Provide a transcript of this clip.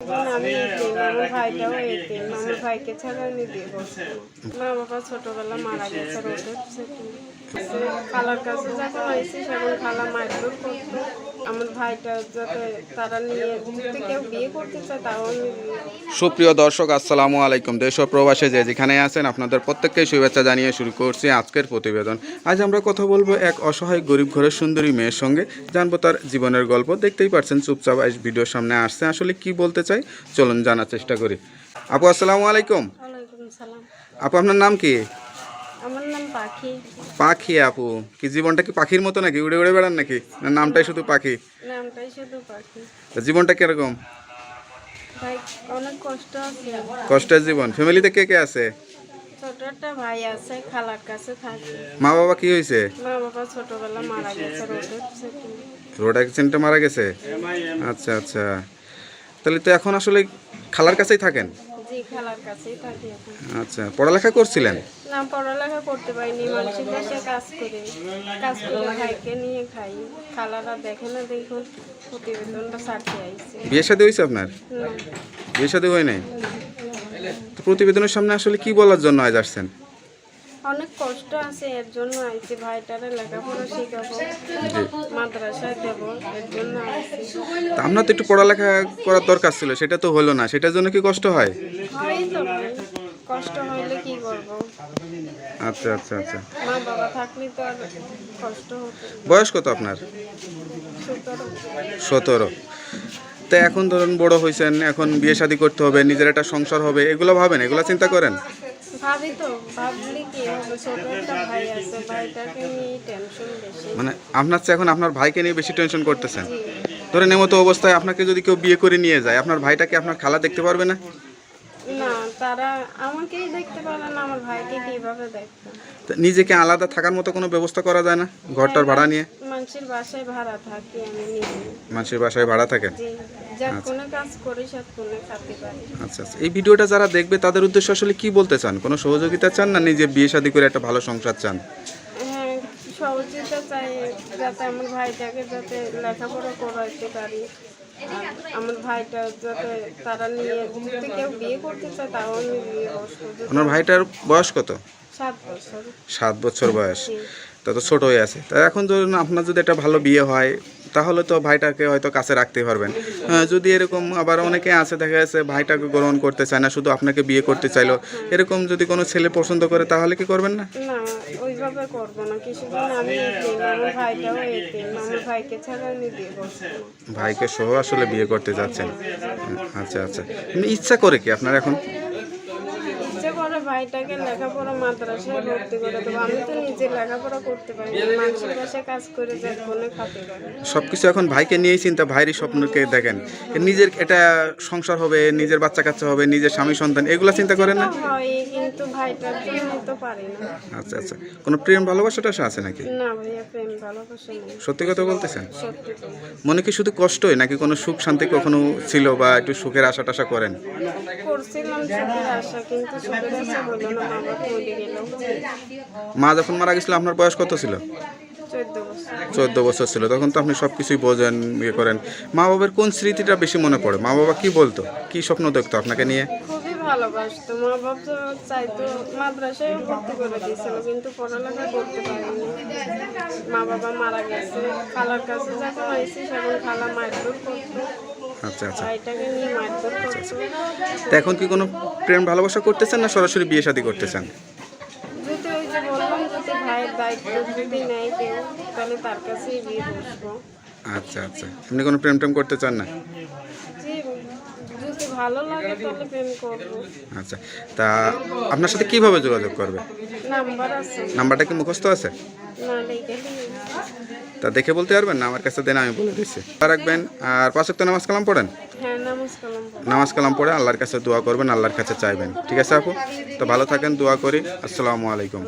আমি আমার ভাইটাও এতিম আমার ভাইকে ছাড়া আমি মা বাবা ছোটবেলা মারা গেছে রোডে খালার কাছে যখন আইসি সেখন খালা মারধর করতো। আমার ভাইটা যাতে তারা নিয়ে যদি কেউ বিয়ে করতে চায় তাও আমি সুপ্রিয় দর্শক আসসালামু আলাইকুম। দেশ ও প্রবাসে যে যেখানে আছেন আপনাদের প্রত্যেককে শুভেচ্ছা জানিয়ে শুরু করছি আজকের প্রতিবেদন। আজ আমরা কথা বলব এক অসহায় গরিব ঘরের সুন্দরী মেয়ের সঙ্গে। জানব তার জীবনের গল্প। দেখতেই পারছেন চুপচাপ আজ ভিডিওর সামনে আসছে। আসলে কি বলতে চাই? চলুন জানার চেষ্টা করি। আপু আসসালামু আলাইকুম। আপু আপনার নাম কি? পাখি। পাখি আপু। কি জীবনটা কি পাখির মতো নাকি? উড়ে উড়ে বেড়ান নাকি? না নামটাই শুধু পাখি? নামটাই শুধু পাখি। তা জীবনটা কীরকম? ভাই অনেক কষ্ট আছে। কষ্টের জীবন। ফ্যামিলিতে কে কে আছে? ছোট একটা ভাই আছে খালার কাছে থাকে। মা বাবা কি হয়েছে মা বাবা ছোটবেলা মারা গেছে রোডে রোড অ্যাক্সিডেন্টে মারা গেছে? আচ্ছা আচ্ছা। তাহলে তো এখন আসলে খালার কাছেই থাকেন? জি খালার কাছেই থাকি আচ্ছা পড়ালেখা করছিলেন? না পড়ালেখা করতে পারিনি মানুষের দেশে কাজ করে। কাজ করে ভাইকে নিয়ে খাই। খালারা দেখে না দেখুন প্রতিবেদনটা ছাড়তে আইছে। বিয়ে শাদী হয়েছে আপনার? বিয়ে শাদী হয় নাই? প্রতিবেদনের সামনে আসলে কি বলার জন্য আজ আসছেন? অনেক কষ্ট আছে এর জন্য আইছি। ভাইটারে লেখাপড়া শিখাবো মাদ্রাসায় দেবো এর জন্য আইছি। আপনার তো একটু পড়ালেখা করার দরকার ছিল সেটা তো হলো না। সেটার জন্য কি কষ্ট হয়? হয় তো কষ্ট হইলে কি করব? আচ্ছা আচ্ছা আচ্ছা। মা বাবা থাকলে তো আর কষ্ট হতো। বয়স কত আপনার? সতেরো। তা এখন ধরুন বড় হয়েছেন এখন বিয়ে শাদী করতে হবে নিজের একটা সংসার হবে এগুলো ভাবেন এগুলো চিন্তা করেন? ভাবি তো ভাবলি কি হবে? ছোট একটা ভাই আছে ভাইটাকে নিয়ে টেনশন বেশি। মানে আপনার চেয়ে এখন আপনার ভাইকে নিয়ে বেশি টেনশন করতেছেন? ধরেন এমতো অবস্থায় আপনাকে যদি কেউ বিয়ে করে নিয়ে যায় আপনার ভাইটাকে আপনার খালা দেখতে পারবে না? না তারা আমাকেই দেখতে পারে না আমার ভাইকে কীভাবে দেখবে? তা নিজেকে আলাদা থাকার মতো কোনো ব্যবস্থা করা যায় না? ঘরটার ভাড়া নিয়ে? মানুষের বাসায় ভাড়া থাকে আমি নিজে মানুষের বাসায় ভাড়া থাকেন যে যা কোনো কাজ করি সব কোনো খাতে পারি আচ্ছা আচ্ছা। এই ভিডিওটা যারা দেখবে তাদের উদ্দেশ্য আসলে কি বলতে চান? কোনো সহযোগিতা চান না নিজে বিয়ে শাদী করে একটা ভালো সংসার চান? হ্যাঁ সহযোগিতা চাই যাতে আমার ভাইটাকে যাতে লেখাপড়া করাইতে পারি। আমার ভাইটা যাতে তারা নিয়ে যদি কেউ বিয়ে করতে চায় তাও আমি বিয়ে বসবো আপনার ভাইটার বয়স কত? সাত বছর। সাত বছর বয়স। তা তো ছোট হয়ে আছে। তা এখন ধরুন আপনার যদি একটা ভালো বিয়ে হয় তাহলে তো ভাইটাকে হয়তো কাছে রাখতে পারবেন। হ্যাঁ, যদি এরকম আবার অনেকে আছে দেখা যাচ্ছে ভাইটাকে গ্রহণ করতে চায় না শুধু আপনাকে বিয়ে করতে চাইলো। এরকম যদি কোনো ছেলে পছন্দ করে তাহলে কি করবেন না? না ওইভাবে করব না কিছুদিন আমি এতিম ভাইটাও এতিম আমার ভাইকে ছাড়া আমি বিয়ে করছি ভাইকে সহ আসলে বিয়ে করতে যাচ্ছেন? আচ্ছা আচ্ছা। ইচ্ছা করে কি আপনার এখন? ভাইটাকে লেখাপড়া মাদ্রাসায় ভর্তি করে দেবো। আমি তো নিজে লেখাপড়া করতে পারি মানুষের বাসায় কাজ করে যাই ফোনে খাতে পারি সব কিছু এখন ভাইকে নিয়েই চিন্তা ভাইয়েরই স্বপ্নকে দেখেন। নিজের এটা সংসার হবে নিজের বাচ্চা কাচ্চা হবে নিজের স্বামী সন্তান এগুলো চিন্তা করেন না? হয় কিন্তু ভাইটার জন্য তো পারি না। আচ্ছা আচ্ছা। কোনো প্রেম ভালোবাসাটা আছে নাকি? না ভাইয়া প্রেম ভালোবাসা নেই। সত্যি কথা বলতেছেন? সত্যি মনে কি শুধু কষ্টই নাকি কোনো সুখ শান্তি কখনো ছিল বা একটু সুখের আশা টাশা করেন? করছিলাম সুখের আশা কিন্তু সুখের আশা মা যখন মারা গেছিল আপনার বয়স কত ছিল? চোদ্দ বছর। ছিল তখন তো আপনি সব কিছুই বোঝেন ইয়ে করেন। মা বাবার কোন স্মৃতিটা বেশি মনে পড়ে? মা বাবা কি বলতো? কি স্বপ্ন দেখতো আপনাকে নিয়ে? ভালোবাসতো। মা বাবা চাইতো মাদ্রাসায় ভর্তি করে দিয়েছিল কিন্তু পড়ালেখা করতে পারিনি। মা বাবা মারা গেছে খালার কাছে যখন আইসি সেখন খালা মারধর করতো। আচ্ছা আচ্ছা। মারধর করতো তো এখন কি কোনো প্রেম ভালোবাসা করতেছেন না সরাসরি বিয়ে শাদী করতেছেন? ভাইয়ের দায়িত্ব যদি নেয় কেউ তাহলে তার কাছেই বিয়ে বসবো। আচ্ছা আচ্ছা। আপনি কোনো প্রেম টেম করতে চান না? যে ভালো লাগে তাহলে প্রেম করব। আচ্ছা তা আপনার সাথে কীভাবে যোগাযোগ করবে? নাম্বার আছে। নাম্বারটা কি মুখস্থ আছে? তা দেখে বলতে পারবেন না? আমার কাছে দেন আমি বলে দিচ্ছি। রাখবেন। আর পাঁচক তো নামাজ কালাম পড়েন? হ্যাঁ নামাজ কালাম পড়ে আল্লাহর কাছে দোয়া করবেন আল্লাহর কাছে চাইবেন। ঠিক আছে আপু? তো ভালো থাকেন দোয়া করি। আসসালামু আলাইকুম।